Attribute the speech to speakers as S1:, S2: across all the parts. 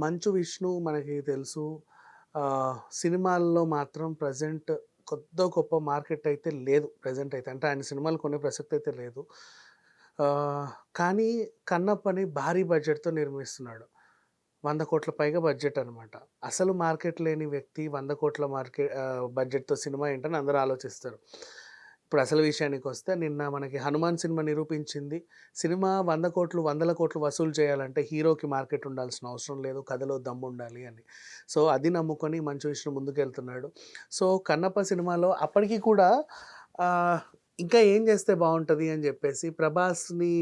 S1: మంచు విష్ణు మనకి తెలుసు సినిమాల్లో మాత్రం ప్రజెంట్ కొత్త గొప్ప మార్కెట్ అయితే లేదు ప్రజెంట్ అయితే. అంటే ఆయన సినిమాలు కొనే ప్రసక్తి అయితే లేదు. కానీ 'కన్నప్పని' భారీ బడ్జెట్‌తో నిర్మిస్తున్నాడు. వంద కోట్ల పైగా బడ్జెట్ అనమాట. అసలు మార్కెట్ లేని వ్యక్తి వంద కోట్ల మార్కెట్ బడ్జెట్‌తో సినిమా ఏంటని అందరూ ఆలోచిస్తారు. ఇప్పుడు అసలు విషయానికొస్తే నిన్న మనకి 'హనుమాన్' సినిమా నిరూపించింది. సినిమా వంద కోట్లు వందల కోట్లు వసూలు చేయాలంటే హీరోకి మార్కెట్ ఉండాల్సిన అవసరం లేదు. కథలో దమ్ముండాలి అని. సో, అది నమ్ముకొని మంచి విషయం ముందుకెళ్తున్నాడు. సో, 'కన్నప్ప' సినిమాలో అప్పటికి కూడా ఇంకా ఏం చేస్తే బాగుంటుంది అని చెప్పేసి 'ప్రభాస్‌ని,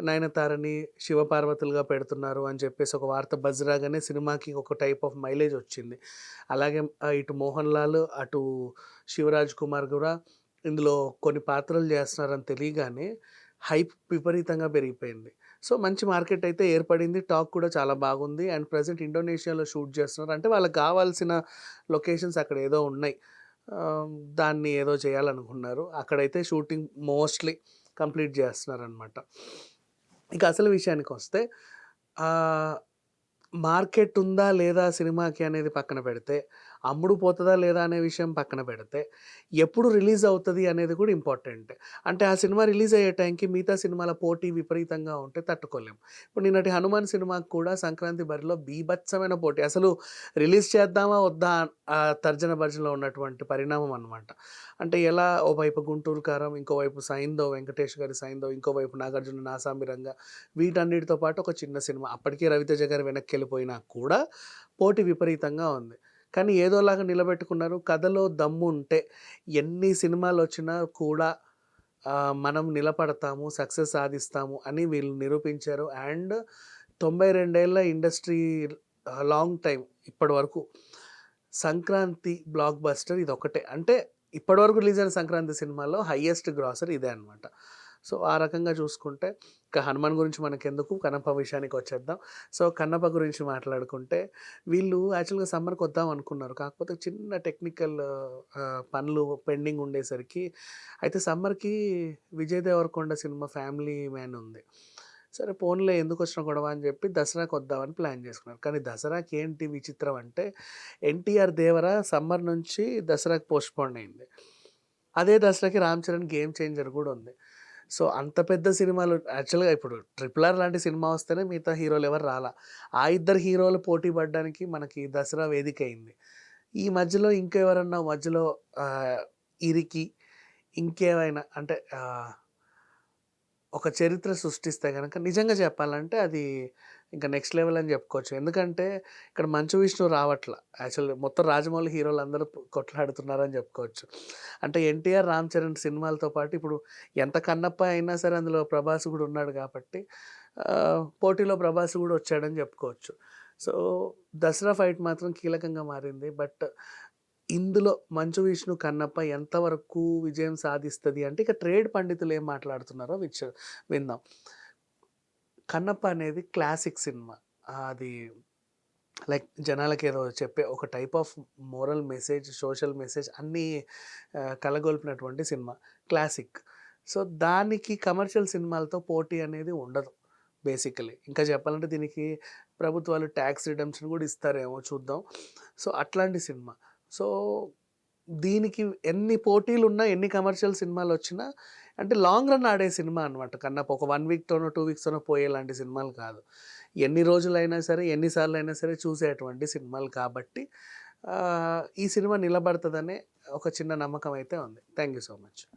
S1: నయనతారని శివపార్వతులుగా పెడుతున్నారు' అని చెప్పేసి ఒక వార్త బజ్ రాగానే సినిమాకి ఒక టైప్ ఆఫ్ మైలేజ్ వచ్చింది. అలాగే ఇటు 'మోహన్ లాల్' అటు 'శివరాజ్ కుమార్' కూడా ఇందులో కొన్ని పాత్రలు చేస్తున్నారని తెలియగానే హైప్ విపరీతంగా పెరిగిపోయింది. సో, మంచి మార్కెట్ అయితే ఏర్పడింది. టాక్ కూడా చాలా బాగుంది. అండ్ ప్రెజెంట్ ఇండోనేషియాలో షూట్ చేస్తున్నారు. అంటే వాళ్ళకి కావాల్సిన లొకేషన్స్ అక్కడ ఏదో ఉన్నాయి. దాన్ని ఏదో చేయాలనుకున్నారు. అక్కడైతే షూటింగ్ మోస్ట్‌లీ కంప్లీట్ చేస్తున్నారనమాట. ఇక అసలు విషయానికి వస్తే మార్కెట్ ఉందా లేదా సినిమాకి అనేది పక్కన పెడితే, అమ్ముడు పోతుందా లేదా అనే విషయం పక్కన పెడితే, ఎప్పుడు రిలీజ్ అవుతుంది అనేది కూడా ఇంపార్టెంట్. అంటే ఆ సినిమా రిలీజ్ అయ్యే టైంకి మిగతా సినిమాల పోటీ విపరీతంగా ఉంటే తట్టుకోలేం. ఇప్పుడు నిన్నటి 'హనుమాన్' సినిమాకి కూడా సంక్రాంతి బరిలో బీభత్సమైన పోటీ. అసలు రిలీజ్ చేద్దామా వద్దా ఆ తర్జన భర్జనలో ఉన్నటువంటి పరిణామం అనమాట. అంటే ఎలా ఓవైపు 'గుంటూరు కారం', ఇంకోవైపు సైందో వెంకటేష్ గారి సైందో ఇంకోవైపు 'నాగార్జున నా వీటన్నిటితో పాటు ఒక చిన్న సినిమా. అప్పటికే 'రవితేజ' గారు వెనక్కెళ్ళిపోయినా కూడా పోటీ విపరీతంగా ఉంది. కానీ ఏదోలాగా నిలబెట్టుకున్నారు. కథలో దమ్ము ఉంటే ఎన్ని సినిమాలు వచ్చినా కూడా మనం నిలబడతాము, సక్సెస్ సాధిస్తాము అని వీళ్ళు నిరూపించారు. అండ్ తొంభై రెండేళ్ళ ఇండస్ట్రీ లాంగ్ టైం ఇప్పటి వరకు సంక్రాంతి బ్లాక్ బస్టర్ ఇది ఒకటే అంటే ఇప్పటివరకు రిలీజ్ అయిన సంక్రాంతి సినిమాలో హయ్యెస్ట్ గ్రాసర్ ఇదే అనమాట. సో, ఆ రకంగా చూసుకుంటే ఇక 'హనుమాన్' గురించి మనకెందుకు 'కన్నప్ప' విషయానికొచ్చేద్దాం. సో, 'కన్నప్ప' గురించి మాట్లాడుకుంటే వీళ్ళు యాక్చువల్‌గా సమ్మర్‌కి వద్దాం అనుకున్నారు. కాకపోతే చిన్న టెక్నికల్ పనులు పెండింగ్ ఉండేసరికి అయితే సమ్మర్‌కి 'Vijay Devarakonda' cinema 'family man' ఉంది. సరే ఫోన్లో ఎందుకు వచ్చిన గొడవ అని చెప్పి దసరాకి వద్దామని ప్లాన్ చేసుకున్నారు. కానీ దసరాకి ఏంటి విచిత్రం అంటే 'ఎన్టీఆర్ దేవర' సమ్మర్ నుంచి దసరాకి పోస్ట్‌పోన్ అయింది. అదే దసరాకి 'రామ్ చరణ్' 'గేమ్ చేంజర్' కూడా ఉంది. సో, అంత పెద్ద సినిమాలు యాక్చువల్‌గా ఇప్పుడు 'ట్రిపుల్ ఆర్' లాంటి సినిమా వస్తేనే మిగతా హీరోలు ఎవరు రాలా. ఆ ఇద్దరు హీరోలు పోటీ పడడానికి మనకి దసరా వేదిక అయింది. ఈ మధ్యలో ఇంకెవరన్నా మధ్యలో ఇరికి ఇంకేమైనా అంటే ఒక చరిత్ర సృష్టిస్తే కనుక నిజంగా చెప్పాలంటే అది ఇంకా నెక్స్ట్ లెవెల్ అని చెప్పుకోవచ్చు. ఎందుకంటే ఇక్కడ మంచు విష్ణు రావట్ల. యాక్చువల్లీ మొత్తం రాజమౌళి హీరోలు అందరూ కొట్లాడుతున్నారని చెప్పుకోవచ్చు. అంటే 'ఎన్టీఆర్', 'రామ్ చరణ్' సినిమాలతో పాటు ఇప్పుడు ఎంత 'కన్నప్ప' అయినా సరే అందులో 'ప్రభాస్' కూడా ఉన్నాడు కాబట్టి పోటీలో 'ప్రభాస్' కూడా వచ్చాడని చెప్పుకోవచ్చు. సో, దసరా ఫైట్ మాత్రం కీలకంగా మారింది. బట్ ఇందులో మంచు విష్ణు 'కన్నప్ప' ఎంతవరకు విజయం సాధిస్తుంది అంటే ఇక ట్రేడ్ పండితులు ఏం మాట్లాడుతున్నారో విచ్ విందాం. 'కన్నప్ప' అనేది క్లాసిక్ సినిమా. అది లైక్ జనాలకి ఏదో చెప్పే ఒక type of moral message, social message అన్నీ కలగొల్పినటువంటి సినిమా. క్లాసిక్. సో, దానికి కమర్షియల్ సినిమాలతో పోటీ అనేది ఉండదు బేసికల్లీ. ఇంకా చెప్పాలంటే దీనికి ప్రభుత్వాలు ట్యాక్స్ రిడమ్షన్ కూడా ఇస్తారేమో చూద్దాం. సో, అట్లాంటి సినిమా. సో, దీనికి ఎన్ని పోటీలు ఉన్నా ఎన్ని కమర్షియల్ సినిమాలు వచ్చినా అంటే లాంగ్ రన్ ఆడే సినిమా అనమాట 'కన్నప్ప'. ఒక వన్ వీక్‌తోనో, టూ వీక్స్‌తోనో పోయేలాంటి సినిమాలు కాదు. ఎన్ని రోజులైనా సరే, ఎన్నిసార్లు అయినా సరే చూసేటువంటి సినిమాలు కాబట్టి ఈ సినిమా నిలబడతదనే ఒక చిన్న నమ్మకం అయితే ఉంది. Thank you so much.